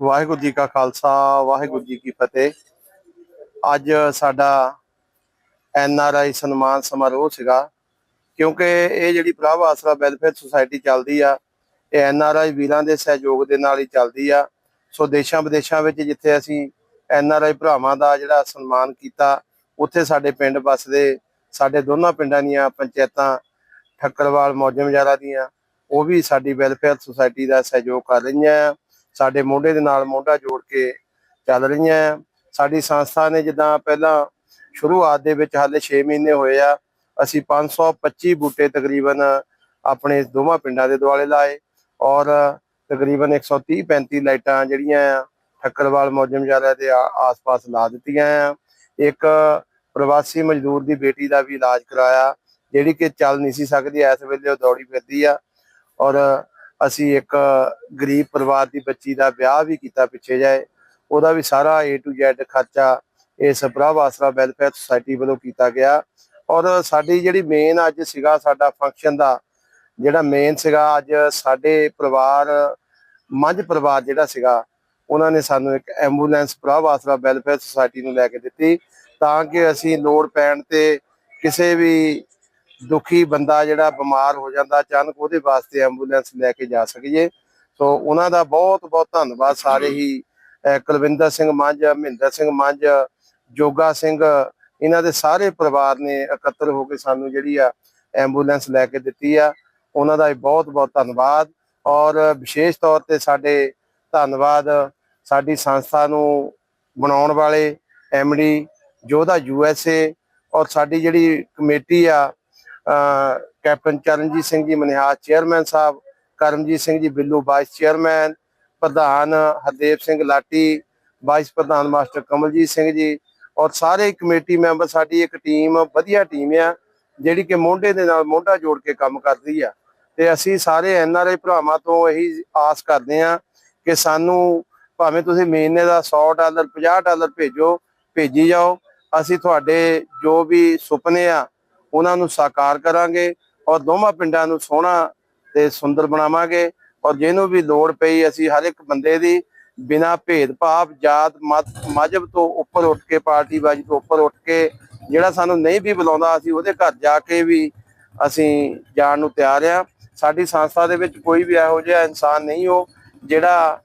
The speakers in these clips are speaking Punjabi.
ਵਾਹਿਗੁਰੂ ਜੀ ਕਾ ਖਾਲਸਾ, ਵਾਹਿਗੁਰੂ ਜੀ ਕੀ ਫਤਿਹ। ਅੱਜ ਸਾਡਾ ਐਨ ਆਰ ਆਈ ਸਨਮਾਨ ਸਮਾਰੋਹ ਸੀਗਾ, ਕਿਉਂਕਿ ਇਹ ਜਿਹੜੀ ਪ੍ਰਭ ਆਸਰਾ ਵੈਲਫੇਅਰ ਸੁਸਾਇਟੀ ਚੱਲਦੀ ਆ, ਇਹ ਐਨ ਆਰ ਆਈ ਵੀਰਾਂ ਦੇ ਸਹਿਯੋਗ ਦੇ ਨਾਲ ਹੀ ਚੱਲਦੀ ਆ। ਸੋ ਦੇਸ਼ਾਂ ਵਿਦੇਸ਼ਾਂ ਵਿੱਚ ਜਿੱਥੇ ਅਸੀਂ ਐਨ ਆਰ ਆਈ ਭਰਾਵਾਂ ਦਾ ਜਿਹੜਾ ਸਨਮਾਨ ਕੀਤਾ, ਉੱਥੇ ਸਾਡੇ ਪਿੰਡ ਵੱਸਦੇ, ਸਾਡੇ ਦੋਨਾਂ ਪਿੰਡਾਂ ਦੀਆਂ ਪੰਚਾਇਤਾਂ ਠੱਕਰਵਾਲ ਮੌਜਮਜਾਰਾ ਦੀਆਂ, ਉਹ ਵੀ ਸਾਡੀ ਵੈਲਫੇਅਰ ਸੁਸਾਇਟੀ ਦਾ ਸਹਿਯੋਗ ਕਰ ਰਹੀਆਂ। ਆ ਸਾਡੇ ਮੋਢੇ ਦੇ ਨਾਲ ਮੋਢਾ ਜੋੜ ਕੇ ਚੱਲ ਰਹੀਆਂ ਆ। ਸਾਡੀ ਸੰਸਥਾ ਨੇ ਜਿੱਦਾਂ ਪਹਿਲਾਂ ਸ਼ੁਰੂਆਤ ਦੇ ਵਿੱਚ ਹਾਲੇ 6 ਮਹੀਨੇ ਹੋਏ ਆ, ਅਸੀਂ 525 ਬੂਟੇ ਤਕਰੀਬਨ ਆਪਣੇ ਦੋਵਾਂ ਪਿੰਡਾਂ ਦੇ ਦੁਆਲੇ ਲਾਏ ਔਰ ਤਕਰੀਬਨ 130 35 ਲਾਈਟਾਂ ਜਿਹੜੀਆਂ ਆ, ਠੱਕਰਵਾਲ ਮੌਜਮਜਾਰਾ ਦੇ ਆ- ਆਸ-ਪਾਸ ਲਾ ਦਿੱਤੀਆਂ ਆ। ਇੱਕ ਪ੍ਰਵਾਸੀ ਮਜ਼ਦੂਰ ਦੀ ਬੇਟੀ ਦਾ ਵੀ ਇਲਾਜ ਕਰਾਇਆ, ਜਿਹੜੀ ਕਿ ਚੱਲ ਨਹੀਂ ਸੀ ਸਕਦੀ, ਇਸ ਵੇਲੇ ਉਹ ਦੌੜੀ ਫਿਰਦੀ ਆ। ਔਰ ਅਸੀਂ ਇੱਕ ਗਰੀਬ ਪਰਿਵਾਰ ਦੀ ਬੱਚੀ ਦਾ ਵਿਆਹ ਵੀ ਕੀਤਾ ਪਿੱਛੇ ਜਾਏ ਉਹਦਾ ਵੀ ਸਾਰਾ A to Z ਖਰਚਾ ਇਸ ਪ੍ਰਭ ਆਸਰਾ ਵੈਲਫੇਅਰ ਸੁਸਾਇਟੀ ਵੱਲੋਂ ਕੀਤਾ ਗਿਆ। ਔਰ ਸਾਡੀ ਜਿਹੜੀ ਮੇਨ ਅੱਜ ਸੀਗਾ ਸਾਡਾ ਫੰਕਸ਼ਨ ਦਾ, ਜਿਹੜਾ ਮੇਨ ਸੀਗਾ ਅੱਜ ਸਾਡੇ ਪਰਿਵਾਰ, ਮੱਝ ਪਰਿਵਾਰ ਜਿਹੜਾ ਸੀਗਾ, ਉਹਨਾਂ ਨੇ ਸਾਨੂੰ ਇੱਕ ਐਂਬੂਲੈਂਸ ਪ੍ਰਭ ਆਸਰਾ ਵੈਲਫੇਅਰ ਸੁਸਾਇਟੀ ਨੂੰ ਲੈ ਕੇ ਦਿੱਤੀ ਤਾਂ ਕਿ ਅਸੀਂ ਲੋੜ ਪੈਣ ਤੇ ਕਿਸੇ ਵੀ ਦੁਖੀ ਬੰਦਾ ਜਿਹੜਾ ਬਿਮਾਰ ਹੋ ਜਾਂਦਾ, ਅਚਾਨਕ ਉਹਦੇ ਵਾਸਤੇ ਐਂਬੂਲੈਂਸ ਲੈ ਕੇ ਜਾ ਸਕੀਏ। ਸੋ ਉਹਨਾਂ ਦਾ ਬਹੁਤ ਬਹੁਤ ਧੰਨਵਾਦ। ਸਾਰੇ ਹੀ ਕੁਲਵਿੰਦਰ ਸਿੰਘ ਮੰਝ, ਮਹਿੰਦਰ ਸਿੰਘ ਮੰਝ, ਜੋਗਾ ਸਿੰਘ, ਇਹਨਾਂ ਦੇ ਸਾਰੇ ਪਰਿਵਾਰ ਨੇ ਇਕੱਤਰ ਹੋ ਕੇ ਸਾਨੂੰ ਜਿਹੜੀ ਆ ਐਂਬੂਲੈਂਸ ਲੈ ਕੇ ਦਿੱਤੀ ਆ। ਉਹਨਾਂ ਦਾ ਵੀ ਬਹੁਤ ਬਹੁਤ ਧੰਨਵਾਦ। ਔਰ ਵਿਸ਼ੇਸ਼ ਤੌਰ ਤੇ ਸਾਡੇ ਧੰਨਵਾਦ ਸਾਡੀ ਸੰਸਥਾ ਨੂੰ ਬਣਾਉਣ ਵਾਲੇ ਐਮਡੀ ਜੋਧਾ ਯੂਐਸਏ ਔਰ ਸਾਡੀ ਜਿਹੜੀ ਕਮੇਟੀ ਆ ਕੈਪਟਨ ਚਰਨਜੀਤ ਸਿੰਘ ਜੀ ਮਨਿਹਾਰ ਚੇਅਰਮੈਨ ਸਾਹਿਬ, ਕਰਮਜੀਤ ਸਿੰਘ ਜੀ ਬਿੱਲੂ ਵਾਈਸ ਚੇਅਰਮੈਨ ਪ੍ਰਧਾਨ ਹਰਦੇਵ ਸਿੰਘ ਲਾਟੀ ਵਾਈਸ ਪ੍ਰਧਾਨ ਮਾਸਟਰ ਕਮਲਜੀਤ ਸਿੰਘ ਜੀ ਔਰ ਸਾਰੇ ਕਮੇਟੀ ਮੈਂਬਰ, ਸਾਡੀ ਇੱਕ ਟੀਮ ਵਧੀਆ ਟੀਮ ਆ, ਜਿਹੜੀ ਕਿ ਮੋਢੇ ਦੇ ਨਾਲ ਮੋਢਾ ਜੋੜ ਕੇ ਕੰਮ ਕਰਦੀ ਆ। ਤੇ ਅਸੀਂ ਸਾਰੇ ਐਨਆਰਆਈ ਭਰਾਵਾਂ ਤੋਂ ਇਹੀ ਆਸ ਕਰਦੇ ਆ ਕਿ ਸਾਨੂੰ ਭਾਵੇਂ ਤੁਸੀਂ ਮਹੀਨੇ ਦਾ 100 ਡਾਲਰ 50 ਡਾਲਰ ਭੇਜੋ, ਭੇਜੀ ਜਾਓ। ਅਸੀਂ ਤੁਹਾਡੇ ਜੋ ਵੀ ਸੁਪਨੇ ਆ ਉਹਨਾਂ ਨੂੰ ਸਾਕਾਰ ਕਰਾਂਗੇ ਔਰ ਦੋਵਾਂ ਪਿੰਡਾਂ ਨੂੰ ਸੋਹਣਾ ਤੇ ਸੁੰਦਰ ਬਣਾਵਾਂਗੇ ਔਰ ਜਿਹਨੂੰ ਵੀ ਲੋੜ ਪਈ ਅਸੀਂ ਹਰ ਇੱਕ ਬੰਦੇ ਦੀ ਬਿਨਾ ਭੇਦਭਾਵ, ਜਾਤ, ਮਤ, ਮਜਬ ਤੋਂ ਉੱਪਰ ਉੱਠ ਕੇ ਪਾਰਟੀਬਾਜ਼ੀ ਤੋਂ ਉੱਪਰ ਉੱਠ ਕੇ ਜਿਹੜਾ ਸਾਨੂੰ ਨਹੀਂ ਵੀ ਬੁਲਾਉਂਦਾ, ਅਸੀਂ ਉਹਦੇ ਘਰ ਜਾ ਕੇ ਵੀ ਅਸੀਂ ਜਾਣ ਨੂੰ ਤਿਆਰ ਆ ਸਾਡੀ ਸੰਸਥਾ ਦੇ ਵਿੱਚ ਕੋਈ ਵੀ ਇਹੋ ਜਿਹਾ ਇਨਸਾਨ ਨਹੀਂ ਹੋ ਜਿਹੜਾ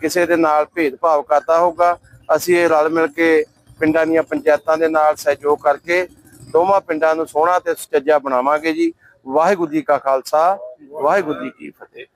ਕਿਸੇ ਦੇ ਨਾਲ ਭੇਦਭਾਵ ਕਰਦਾ ਹੋਊਗਾ। ਅਸੀਂ ਇਹ ਰਲ ਮਿਲ ਕੇ ਪਿੰਡਾਂ ਦੀਆਂ ਪੰਚਾਇਤਾਂ ਦੇ ਨਾਲ ਸਹਿਯੋਗ ਕਰਕੇ ਦੋਵਾਂ ਪਿੰਡਾਂ ਨੂੰ ਸੋਹਣਾ ਤੇ ਸੁਚੱਜਾ ਬਣਾਵਾਂਗੇ ਜੀ। ਵਾਹਿਗੁਰੂ ਜੀ ਕਾ ਖਾਲਸਾ, ਵਾਹਿਗੁਰੂ ਜੀ ਕੀ ਫਤਿਹ।